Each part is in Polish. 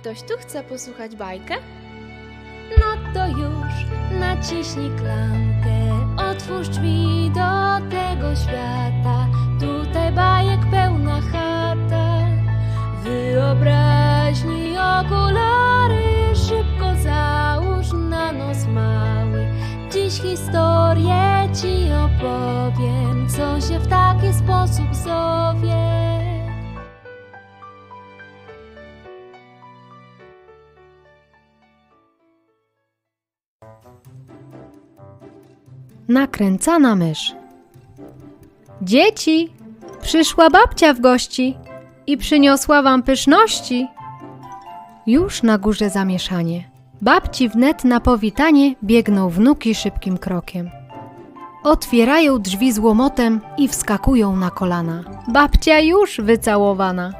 Ktoś tu chce posłuchać bajkę? No to już naciśnij klamkę, otwórz drzwi do tego świata. Tutaj bajek pełna chata. Wyobraźni okulary szybko załóż na nos mały. Dziś historię ci opowiem, co się w taki sposób zowie. Nakręcana mysz. Dzieci, przyszła babcia w gości i przyniosła wam pyszności. Już na górze zamieszanie. Babci wnet na powitanie biegną wnuki szybkim krokiem. Otwierają drzwi z łomotem i wskakują na kolana. Babcia już wycałowana.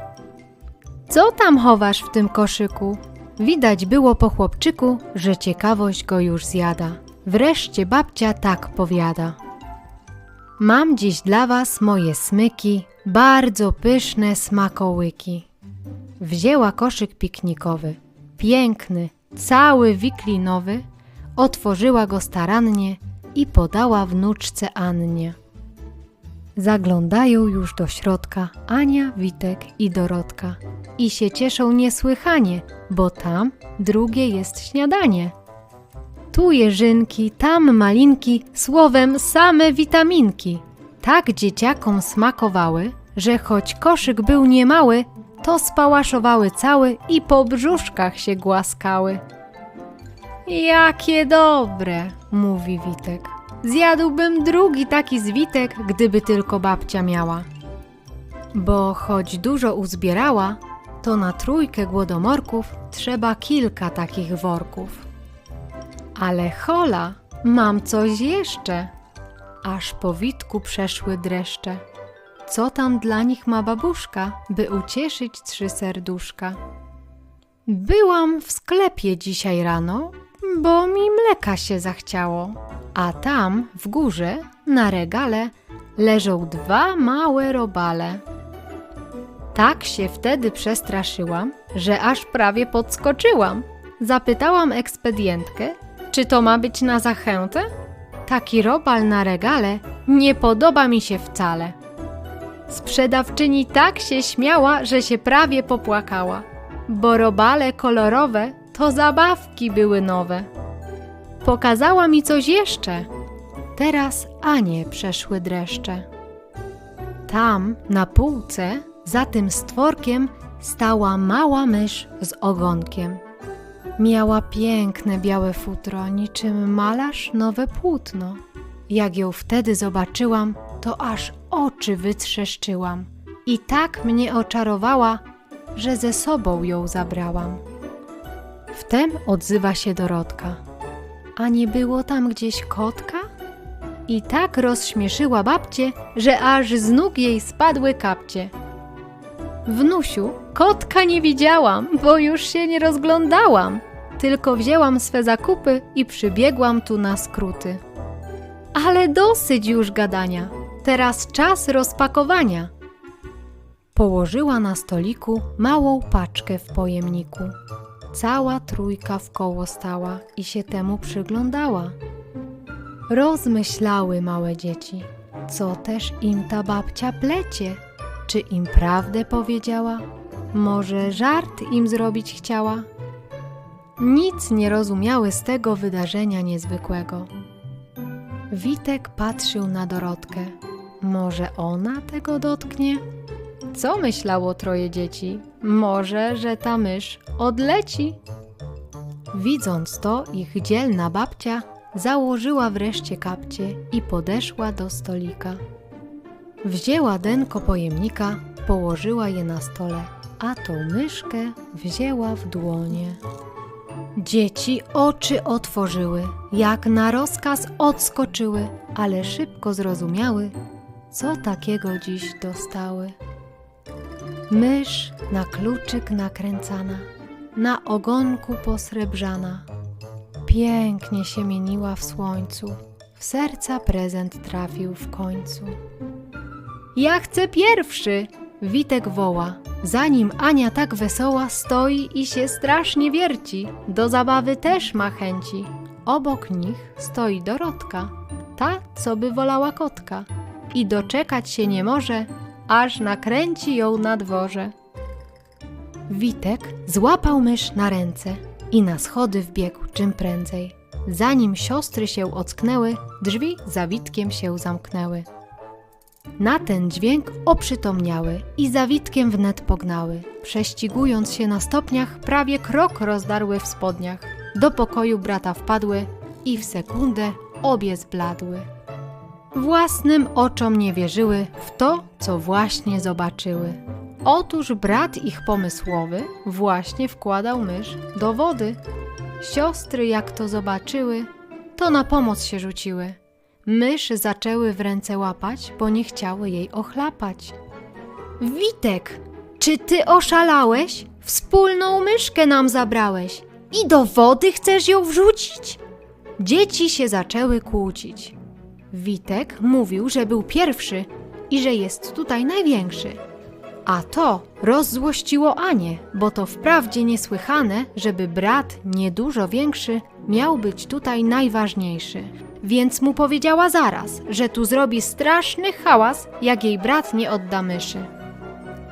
Co tam chowasz w tym koszyku? Widać było po chłopczyku, że ciekawość go już zjada. Wreszcie babcia tak powiada. Mam dziś dla was moje smyki, bardzo pyszne smakołyki. Wzięła koszyk piknikowy, piękny, cały wiklinowy, otworzyła go starannie i podała wnuczce Annie. Zaglądają już do środka Ania, Witek i Dorotka i się cieszą niesłychanie, bo tam drugie jest śniadanie. Tu jeżynki, tam malinki, słowem same witaminki. Tak dzieciakom smakowały, że choć koszyk był niemały, to spałaszowały całe i po brzuszkach się głaskały. Jakie dobre, mówi Witek. Zjadłbym drugi taki zwitek, gdyby tylko babcia miała. Bo choć dużo uzbierała, to na trójkę głodomorków trzeba kilka takich worków. Ale hola, mam coś jeszcze. Aż po Witku przeszły dreszcze. Co tam dla nich ma babuszka, by ucieszyć trzy serduszka? Byłam w sklepie dzisiaj rano, bo mi mleka się zachciało. A tam, w górze, na regale, leżą dwa małe robale. Tak się wtedy przestraszyłam, że aż prawie podskoczyłam. Zapytałam ekspedientkę, czy to ma być na zachętę? Taki robal na regale nie podoba mi się wcale. Sprzedawczyni tak się śmiała, że się prawie popłakała, bo robale kolorowe to zabawki były nowe. Pokazała mi coś jeszcze. Teraz Anie przeszły dreszcze. Tam, na półce, za tym stworkiem, stała mała mysz z ogonkiem. Miała piękne białe futro, niczym malarz nowe płótno. Jak ją wtedy zobaczyłam, to aż oczy wytrzeszczyłam. I tak mnie oczarowała, że ze sobą ją zabrałam. Wtem odzywa się Dorotka. A nie było tam gdzieś kotka? I tak rozśmieszyła babcię, że aż z nóg jej spadły kapcie. Wnusiu, kotka nie widziałam, bo już się nie rozglądałam. Tylko wzięłam swe zakupy i przybiegłam tu na skróty. Ale dosyć już gadania. Teraz czas rozpakowania. Położyła na stoliku małą paczkę w pojemniku. Cała trójka w koło stała i się temu przyglądała. Rozmyślały małe dzieci, co też im ta babcia plecie. Czy im prawdę powiedziała? Może żart im zrobić chciała? Nic nie rozumiały z tego wydarzenia niezwykłego. Witek patrzył na Dorotkę. Może ona tego dotknie? Co myślało troje dzieci? Może, że ta mysz odleci? Widząc to, ich dzielna babcia założyła wreszcie kapcie i podeszła do stolika. Wzięła denko pojemnika, położyła je na stole, a tą myszkę wzięła w dłonie. Dzieci oczy otworzyły, jak na rozkaz odskoczyły, ale szybko zrozumiały, co takiego dziś dostały. Mysz na kluczyk nakręcana, na ogonku posrebrzana, pięknie się mieniła w słońcu, w serca prezent trafił w końcu. Ja chcę pierwszy, Witek woła. Za nim Ania tak wesoła stoi i się strasznie wierci. Do zabawy też ma chęci. Obok nich stoi Dorotka, ta, co by wolała kotka. I doczekać się nie może, aż nakręci ją na dworze. Witek złapał mysz na ręce i na schody wbiegł czym prędzej. Zanim siostry się ocknęły, drzwi za Witkiem się zamknęły. Na ten dźwięk oprzytomniały i za Witkiem wnet pognały. Prześcigując się na stopniach, prawie krok rozdarły w spodniach. Do pokoju brata wpadły i w sekundę obie zbladły. Własnym oczom nie wierzyły w to, co właśnie zobaczyły. Otóż brat ich pomysłowy właśnie wkładał mysz do wody. Siostry, jak to zobaczyły, to na pomoc się rzuciły. Mysz zaczęły w ręce łapać, bo nie chciały jej ochlapać. Witek, czy ty oszalałeś? Wspólną myszkę nam zabrałeś i do wody chcesz ją wrzucić? Dzieci się zaczęły kłócić. Witek mówił, że był pierwszy i że jest tutaj największy. A to rozzłościło Anię, bo to wprawdzie niesłychane, żeby brat niedużo większy miał być tutaj najważniejszy. Więc mu powiedziała zaraz, że tu zrobi straszny hałas, jak jej brat nie odda myszy.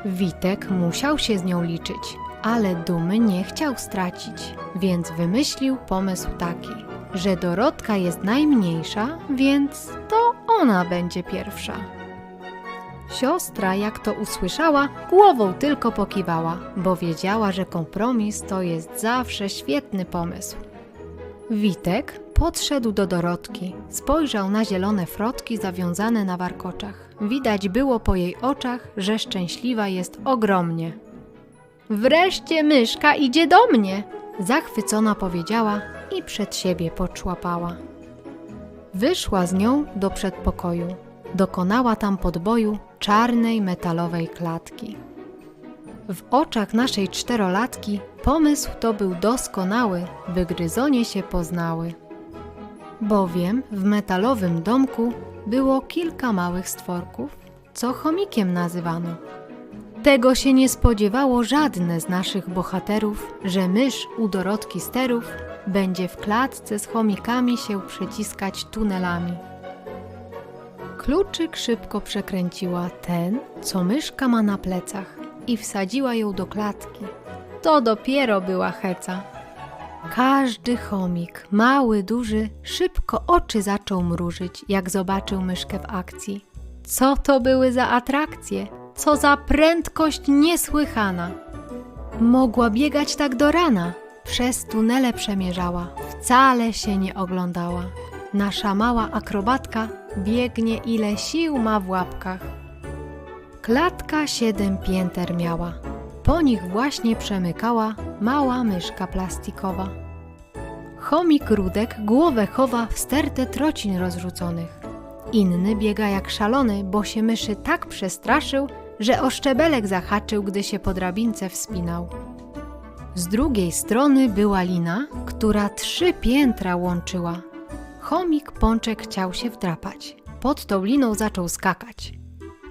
Witek musiał się z nią liczyć, ale dumy nie chciał stracić, więc wymyślił pomysł taki, że Dorotka jest najmniejsza, więc to ona będzie pierwsza. Siostra, jak to usłyszała, głową tylko pokiwała, bo wiedziała, że kompromis to jest zawsze świetny pomysł. Witek podszedł do Dorotki, spojrzał na zielone frotki zawiązane na warkoczach. Widać było po jej oczach, że szczęśliwa jest ogromnie. Wreszcie myszka idzie do mnie! Zachwycona powiedziała i przed siebie poczłapała. Wyszła z nią do przedpokoju. Dokonała tam podboju czarnej metalowej klatki. W oczach naszej czterolatki pomysł to był doskonały, by gryzonie się poznały. Bowiem w metalowym domku było kilka małych stworków, co chomikiem nazywano. Tego się nie spodziewało żadne z naszych bohaterów, że mysz u Dorotki Sterów będzie w klatce z chomikami się przeciskać tunelami. Kluczyk szybko przekręciła ten, co myszka ma na plecach i wsadziła ją do klatki. To dopiero była heca. Każdy chomik, mały, duży, szybko oczy zaczął mrużyć, jak zobaczył myszkę w akcji. Co to były za atrakcje? Co za prędkość niesłychana! Mogła biegać tak do rana. Przez tunele przemierzała, wcale się nie oglądała. Nasza mała akrobatka biegnie ile sił ma w łapkach. Klatka siedem pięter miała. Po nich właśnie przemykała mała myszka plastikowa. Chomik Rudek głowę chowa w stertę trocin rozrzuconych. Inny biega jak szalony, bo się myszy tak przestraszył, że o szczebelek zahaczył, gdy się po drabince wspinał. Z drugiej strony była lina, która trzy piętra łączyła. Chomik Pączek chciał się wdrapać. Pod tą liną zaczął skakać.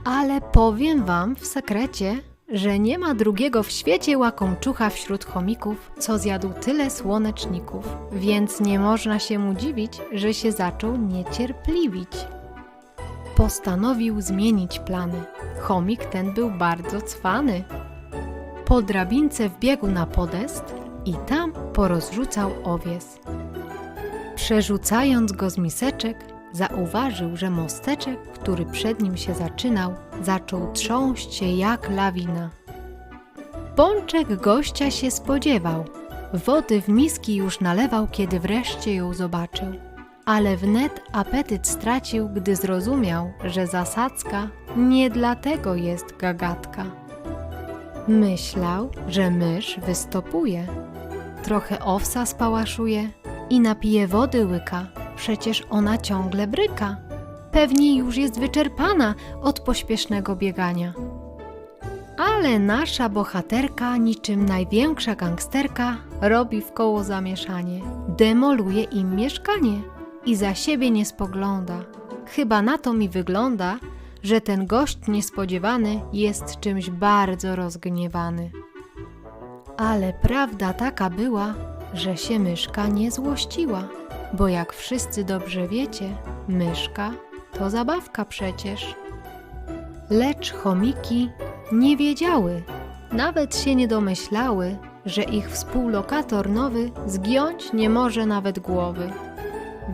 Ale powiem wam w sekrecie, że nie ma drugiego w świecie łakomczucha wśród chomików, co zjadł tyle słoneczników, więc nie można się mu dziwić, że się zaczął niecierpliwić. Postanowił zmienić plany. Chomik ten był bardzo cwany. Po drabince wbiegł na podest i tam porozrzucał owies. Przerzucając go z miseczek, zauważył, że mosteczek, który przed nim się zaczynał, zaczął trząść się jak lawina. Pączek gościa się spodziewał. Wody w miski już nalewał, kiedy wreszcie ją zobaczył. Ale wnet apetyt stracił, gdy zrozumiał, że zasadzka nie dlatego jest gagatka. Myślał, że mysz wystopuje. Trochę owsa spałaszuje i napije wody łyka. Przecież ona ciągle bryka. Pewnie już jest wyczerpana od pośpiesznego biegania. Ale nasza bohaterka, niczym największa gangsterka, robi w koło zamieszanie. Demoluje im mieszkanie i za siebie nie spogląda. Chyba na to mi wygląda, że ten gość niespodziewany jest czymś bardzo rozgniewany. Ale prawda taka była, że się myszka nie złościła, bo jak wszyscy dobrze wiecie, myszka to zabawka przecież. Lecz chomiki nie wiedziały, nawet się nie domyślały, że ich współlokator nowy zgiąć nie może nawet głowy.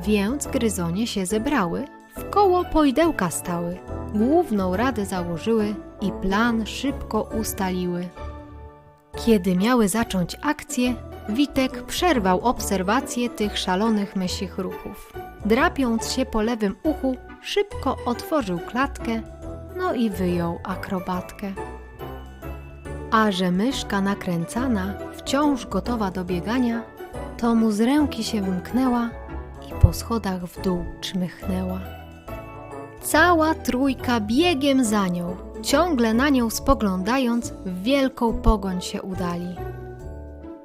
Więc gryzonie się zebrały, w koło pojdełka stały, główną radę założyły i plan szybko ustaliły. Kiedy miały zacząć akcję, Witek przerwał obserwację tych szalonych mysich ruchów. Drapiąc się po lewym uchu, szybko otworzył klatkę, no i wyjął akrobatkę. A że myszka nakręcana, wciąż gotowa do biegania, to mu z ręki się wymknęła i po schodach w dół czmychnęła. Cała trójka biegiem za nią, ciągle na nią spoglądając, w wielką pogoń się udali.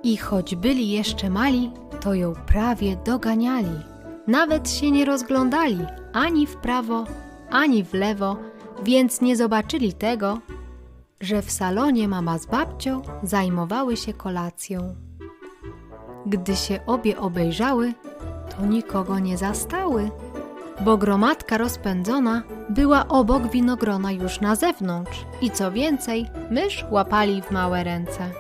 I choć byli jeszcze mali, to ją prawie doganiali. Nawet się nie rozglądali ani w prawo, ani w lewo, więc nie zobaczyli tego, że w salonie mama z babcią zajmowały się kolacją. Gdy się obie obejrzały, to nikogo nie zastały, bo gromadka rozpędzona była obok winogrona już na zewnątrz i co więcej, mysz łapali w małe ręce.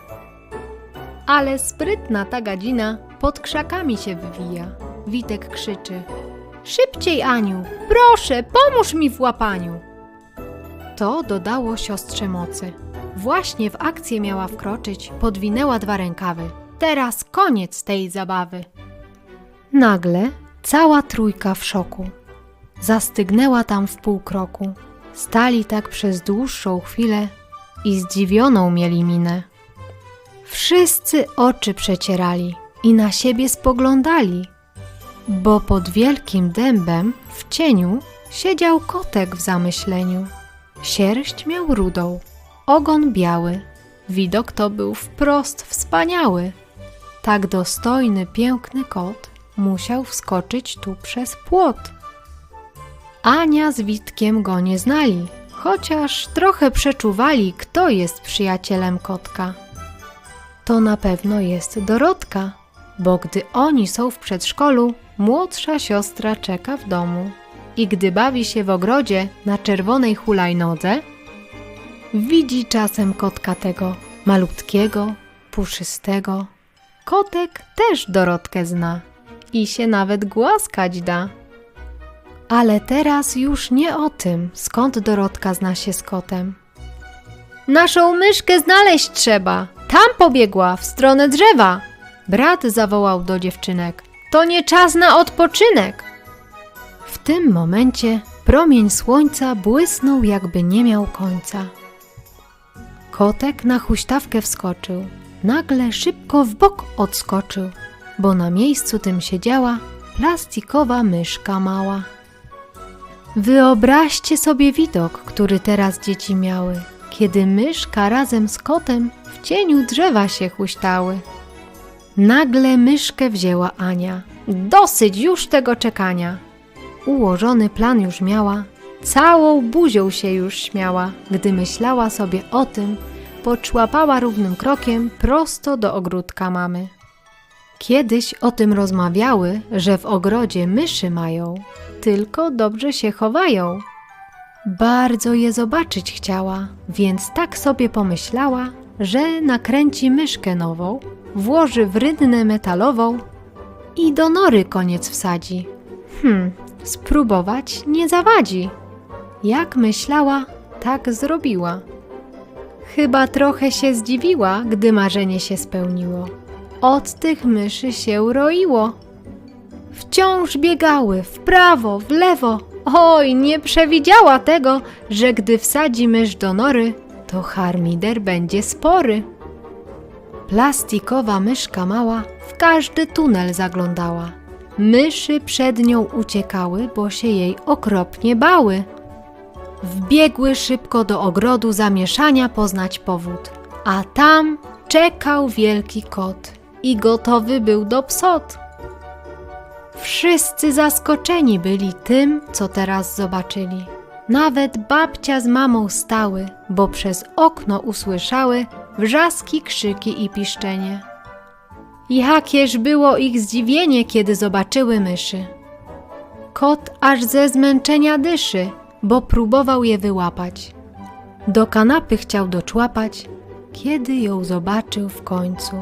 Ale sprytna ta gadzina pod krzakami się wywija. Witek krzyczy: Szybciej, Aniu, proszę, pomóż mi w łapaniu. To dodało siostrze mocy. Właśnie w akcję miała wkroczyć, podwinęła dwa rękawy. Teraz koniec tej zabawy. Nagle cała trójka w szoku. Zastygnęła tam w pół kroku. Stali tak przez dłuższą chwilę i zdziwioną mieli minę. Wszyscy oczy przecierali i na siebie spoglądali, bo pod wielkim dębem w cieniu siedział kotek w zamyśleniu. Sierść miał rudą, ogon biały. Widok to był wprost wspaniały. Tak dostojny, piękny kot musiał wskoczyć tu przez płot. Ania z Witkiem go nie znali, chociaż trochę przeczuwali, kto jest przyjacielem kotka. To na pewno jest Dorotka, bo gdy oni są w przedszkolu, młodsza siostra czeka w domu. I gdy bawi się w ogrodzie na czerwonej hulajnodze, widzi czasem kotka tego, malutkiego, puszystego. Kotek też Dorotkę zna i się nawet głaskać da. Ale teraz już nie o tym, skąd Dorotka zna się z kotem. Naszą myszkę znaleźć trzeba. Tam pobiegła, w stronę drzewa. Brat zawołał do dziewczynek. To nie czas na odpoczynek. W tym momencie promień słońca błysnął, jakby nie miał końca. Kotek na huśtawkę wskoczył. Nagle szybko w bok odskoczył, bo na miejscu tym siedziała plastikowa myszka mała. Wyobraźcie sobie widok, który teraz dzieci miały, kiedy myszka razem z kotem w cieniu drzewa się huśtały. Nagle myszkę wzięła Ania. Dosyć już tego czekania. Ułożony plan już miała, całą buzią się już śmiała, gdy myślała sobie o tym, poczłapała równym krokiem prosto do ogródka mamy. Kiedyś o tym rozmawiały, że w ogrodzie myszy mają, tylko dobrze się chowają. Bardzo je zobaczyć chciała, więc tak sobie pomyślała, że nakręci myszkę nową, włoży w rynnę metalową i do nory koniec wsadzi. Hmm, spróbować nie zawadzi. Jak myślała, tak zrobiła. Chyba trochę się zdziwiła, gdy marzenie się spełniło. Od tych myszy się roiło. Wciąż biegały w prawo, w lewo. Oj, nie przewidziała tego, że gdy wsadzi mysz do nory, to harmider będzie spory. Plastikowa myszka mała w każdy tunel zaglądała. Myszy przed nią uciekały, bo się jej okropnie bały. Wbiegły szybko do ogrodu zamieszania poznać powód, a tam czekał wielki kot i gotowy był do psot. Wszyscy zaskoczeni byli tym, co teraz zobaczyli. Nawet babcia z mamą stały, bo przez okno usłyszały wrzaski, krzyki i piszczenie. Jakież było ich zdziwienie, kiedy zobaczyły myszy. Kot aż ze zmęczenia dyszy, bo próbował je wyłapać. Do kanapy chciał doczłapać, kiedy ją zobaczył w końcu.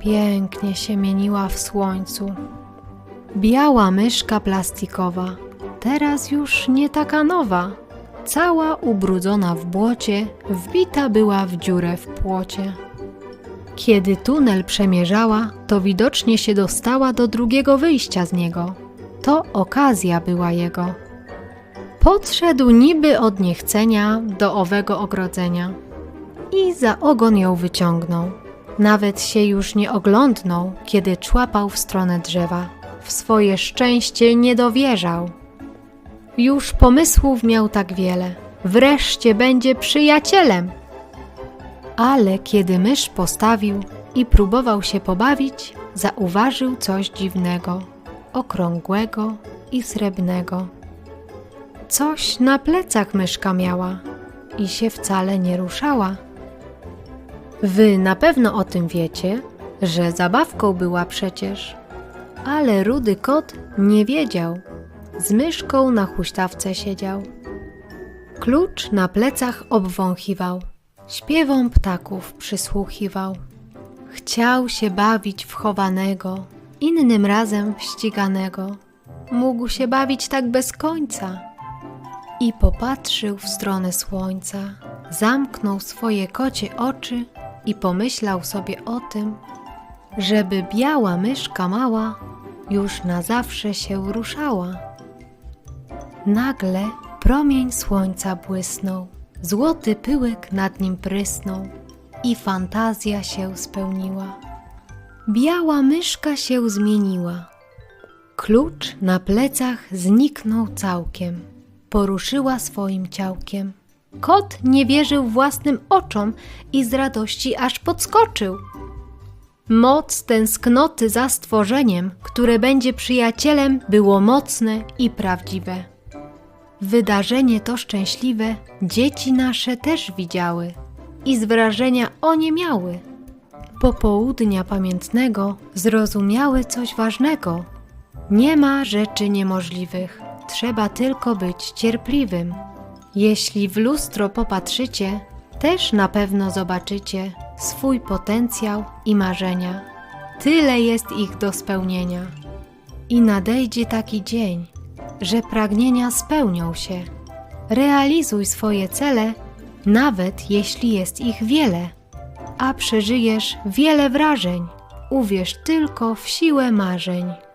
Pięknie się mieniła w słońcu. Biała myszka plastikowa, teraz już nie taka nowa. Cała ubrudzona w błocie, wbita była w dziurę w płocie. Kiedy tunel przemierzała, to widocznie się dostała do drugiego wyjścia z niego. To okazja była jego. Podszedł niby od niechcenia do owego ogrodzenia i za ogon ją wyciągnął. Nawet się już nie oglądnął, kiedy człapał w stronę drzewa. W swoje szczęście nie dowierzał. Już pomysłów miał tak wiele. Wreszcie będzie przyjacielem. Ale kiedy mysz postawił i próbował się pobawić, zauważył coś dziwnego, okrągłego i srebrnego. Coś na plecach myszka miała i się wcale nie ruszała. Wy na pewno o tym wiecie, że zabawką była przecież. Ale rudy kot nie wiedział. Z myszką na huśtawce siedział. Klucz na plecach obwąchiwał, śpiewom ptaków przysłuchiwał. Chciał się bawić w chowanego, innym razem w ściganego. Mógł się bawić tak bez końca. I popatrzył w stronę słońca, zamknął swoje kocie oczy i pomyślał sobie o tym, żeby biała myszka mała już na zawsze się ruszała. Nagle promień słońca błysnął, złoty pyłek nad nim prysnął i fantazja się spełniła. Biała myszka się zmieniła. Klucz na plecach zniknął całkiem. Poruszyła swoim ciałkiem. Kot nie wierzył własnym oczom i z radości aż podskoczył. Moc tęsknoty za stworzeniem, które będzie przyjacielem, było mocne i prawdziwe. Wydarzenie to szczęśliwe dzieci nasze też widziały i z wrażenia oniemiały. Popołudnia pamiętnego zrozumiały coś ważnego. Nie ma rzeczy niemożliwych, trzeba tylko być cierpliwym. Jeśli w lustro popatrzycie, też na pewno zobaczycie swój potencjał i marzenia. Tyle jest ich do spełnienia. I nadejdzie taki dzień, że pragnienia spełnią się. Realizuj swoje cele, nawet jeśli jest ich wiele, a przeżyjesz wiele wrażeń. Uwierz tylko w siłę marzeń.